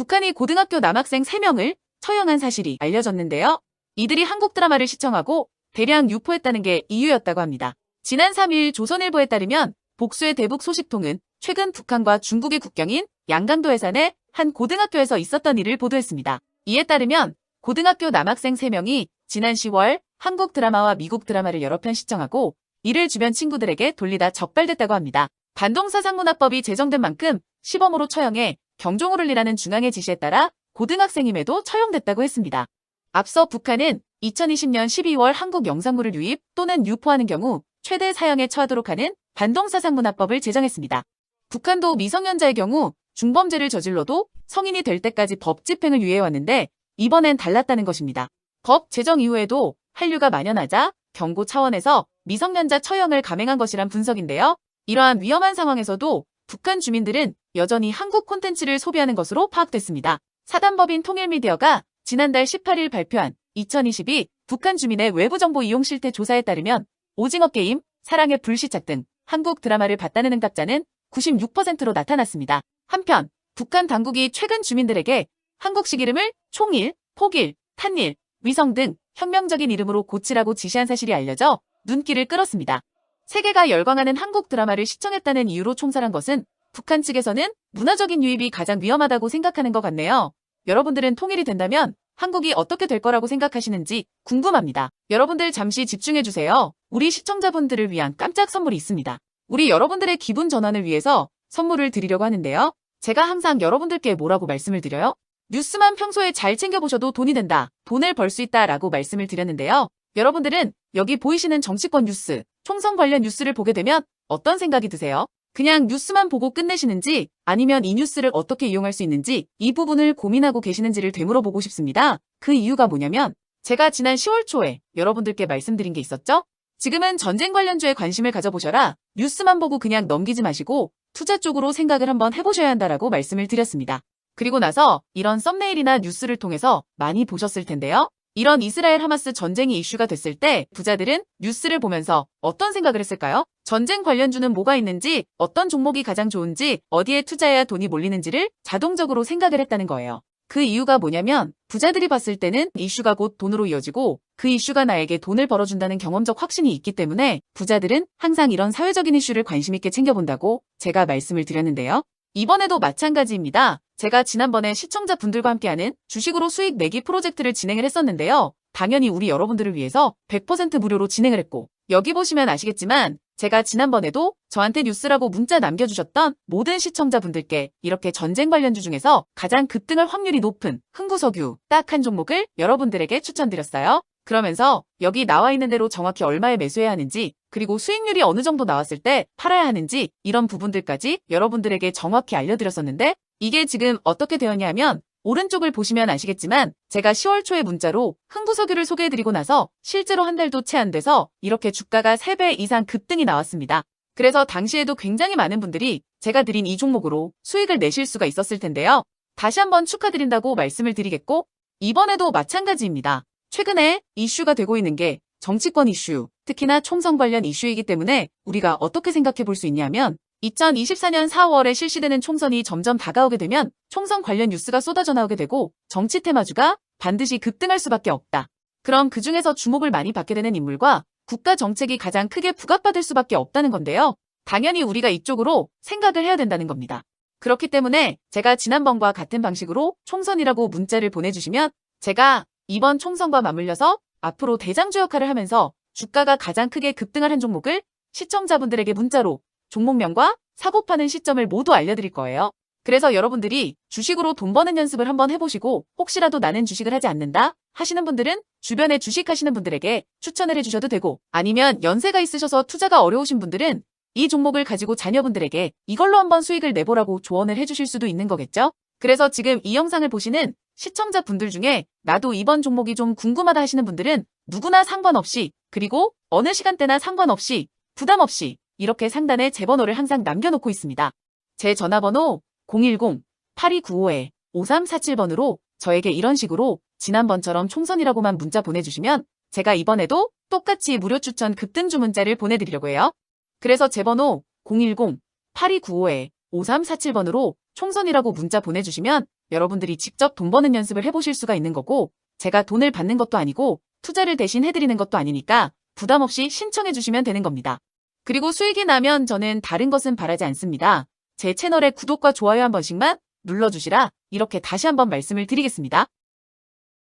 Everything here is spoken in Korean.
북한이 고등학교 남학생 3명을 처형한 사실이 알려졌는데요. 이들이 한국 드라마를 시청하고 대량 유포했다는 게 이유였다고 합니다. 지난 3일 조선일보에 따르면 복수의 대북 소식통은 최근 북한과 중국의 국경인 양강도 해산의 한 고등학교에서 있었던 일을 보도했습니다. 이에 따르면 고등학교 남학생 3명이 지난 10월 한국 드라마와 미국 드라마를 여러 편 시청하고 이를 주변 친구들에게 돌리다 적발됐다고 합니다. 반동사 상문화법이 제정된 만큼 시범으로 처형해 경종을 울리라는 중앙의 지시에 따라 고등학생임에도 처형됐다고 했습니다. 앞서 북한은 2020년 12월 한국 영상물을 유입 또는 유포하는 경우 최대 사형에 처하도록 하는 반동사상문화법을 제정했습니다. 북한도 미성년자의 경우 중범죄를 저질러도 성인이 될 때까지 법 집행을 유예해왔는데 이번엔 달랐다는 것입니다. 법 제정 이후에도 한류가 만연하자 경고 차원에서 미성년자 처형을 감행한 것이란 분석인데요. 이러한 위험한 상황에서도 북한 주민들은 여전히 한국 콘텐츠를 소비하는 것으로 파악됐습니다. 사단법인 통일미디어가 지난달 18일 발표한 2022 북한 주민의 외부 정보 이용 실태 조사에 따르면 오징어 게임, 사랑의 불시착 등 한국 드라마를 봤다는 응답자는 96%로 나타났습니다. 한편 북한 당국이 최근 주민들에게 한국식 이름을 총일, 포길, 탄일, 위성 등 혁명적인 이름으로 고치라고 지시한 사실이 알려져 눈길을 끌었습니다. 세계가 열광하는 한국 드라마를 시청했다는 이유로 총살한 것은 북한 측에서는 문화적인 유입이 가장 위험하다고 생각하는 것 같네요. 여러분들은 통일이 된다면 한국이 어떻게 될 거라고 생각하시는지 궁금합니다. 여러분들 잠시 집중해주세요. 우리 시청자분들을 위한 깜짝 선물이 있습니다. 우리 여러분들의 기분 전환을 위해서 선물을 드리려고 하는데요. 제가 항상 여러분들께 뭐라고 말씀을 드려요? 뉴스만 평소에 잘 챙겨보셔도 돈이 된다, 돈을 벌 수 있다 라고 말씀을 드렸는데요. 여러분들은 여기 보이시는 정치권 뉴스, 총선 관련 뉴스를 보게 되면 어떤 생각이 드세요? 그냥 뉴스만 보고 끝내시는지 아니면 이 뉴스를 어떻게 이용할 수 있는지 이 부분을 고민하고 계시는지를 되물어보고 싶습니다. 그 이유가 뭐냐면 제가 지난 10월 초에 여러분들께 말씀드린 게 있었죠? 지금은 전쟁 관련주에 관심을 가져보셔라. 뉴스만 보고 그냥 넘기지 마시고 투자 쪽으로 생각을 한번 해보셔야 한다라고 말씀을 드렸습니다. 그리고 나서 이런 썸네일이나 뉴스를 통해서 많이 보셨을 텐데요. 이런 이스라엘 하마스 전쟁이 이슈가 됐을 때 부자들은 뉴스를 보면서 어떤 생각을 했을까요? 전쟁 관련주는 뭐가 있는지, 어떤 종목이 가장 좋은지, 어디에 투자해야 돈이 몰리는지를 자동적으로 생각을 했다는 거예요. 그 이유가 뭐냐면 부자들이 봤을 때는 이슈가 곧 돈으로 이어지고 그 이슈가 나에게 돈을 벌어준다는 경험적 확신이 있기 때문에 부자들은 항상 이런 사회적인 이슈를 관심 있게 챙겨본다고 제가 말씀을 드렸는데요. 이번에도 마찬가지입니다. 제가 지난번에 시청자분들과 함께하는 주식으로 수익 내기 프로젝트를 진행을 했었는데요. 당연히 우리 여러분들을 위해서 100% 무료로 진행을 했고 여기 보시면 아시겠지만 제가 지난번에도 저한테 뉴스라고 문자 남겨주셨던 모든 시청자분들께 이렇게 전쟁 관련주 중에서 가장 급등할 확률이 높은 흥부석유 딱 한 종목을 여러분들에게 추천드렸어요. 그러면서 여기 나와 있는 대로 정확히 얼마에 매수해야 하는지 그리고 수익률이 어느 정도 나왔을 때 팔아야 하는지 이런 부분들까지 여러분들에게 정확히 알려드렸었는데 이게 지금 어떻게 되었냐면 오른쪽을 보시면 아시겠지만 제가 10월 초에 문자로 흥부석유를 소개해드리고 나서 실제로 한 달도 채 안 돼서 이렇게 주가가 3배 이상 급등이 나왔습니다. 그래서 당시에도 굉장히 많은 분들이 제가 드린 이 종목으로 수익을 내실 수가 있었을 텐데요. 다시 한번 축하드린다고 말씀을 드리겠고 이번에도 마찬가지입니다. 최근에 이슈가 되고 있는 게 정치권 이슈, 특히나 총선 관련 이슈이기 때문에 우리가 어떻게 생각해 볼 수 있냐면 2024년 4월에 실시되는 총선이 점점 다가오게 되면 총선 관련 뉴스가 쏟아져 나오게 되고 정치 테마주가 반드시 급등할 수밖에 없다. 그럼 그 중에서 주목을 많이 받게 되는 인물과 국가 정책이 가장 크게 부각받을 수밖에 없다는 건데요. 당연히 우리가 이쪽으로 생각을 해야 된다는 겁니다. 그렇기 때문에 제가 지난번과 같은 방식으로 총선이라고 문자를 보내주시면 제가 이번 총선과 맞물려서 앞으로 대장주 역할을 하면서 주가가 가장 크게 급등할 한 종목을 시청자분들에게 문자로 종목명과 사고 파는 시점을 모두 알려드릴 거예요. 그래서 여러분들이 주식으로 돈 버는 연습을 한번 해보시고 혹시라도 나는 주식을 하지 않는다 하시는 분들은 주변에 주식하시는 분들에게 추천을 해주셔도 되고 아니면 연세가 있으셔서 투자가 어려우신 분들은 이 종목을 가지고 자녀분들에게 이걸로 한번 수익을 내보라고 조언을 해주실 수도 있는 거겠죠? 그래서 지금 이 영상을 보시는 시청자분들 중에 나도 이번 종목이 좀 궁금하다 하시는 분들은 누구나 상관없이 그리고 어느 시간대나 상관없이 부담 없이 이렇게 상단에 제 번호를 항상 남겨놓고 있습니다. 제 전화번호 010-8295-5347번으로 저에게 이런 식으로 지난번처럼 총선이라고만 문자 보내주시면 제가 이번에도 똑같이 무료 추천 급등주 문자를 보내드리려고 해요. 그래서 제 번호 010-8295-5347번으로 총선이라고 문자 보내주시면 여러분들이 직접 돈 버는 연습을 해보실 수가 있는 거고 제가 돈을 받는 것도 아니고 투자를 대신 해드리는 것도 아니니까 부담 없이 신청해 주시면 되는 겁니다. 그리고 수익이 나면 저는 다른 것은 바라지 않습니다. 제 채널에 구독과 좋아요 한 번씩만 눌러주시라 이렇게 다시 한번 말씀을 드리겠습니다.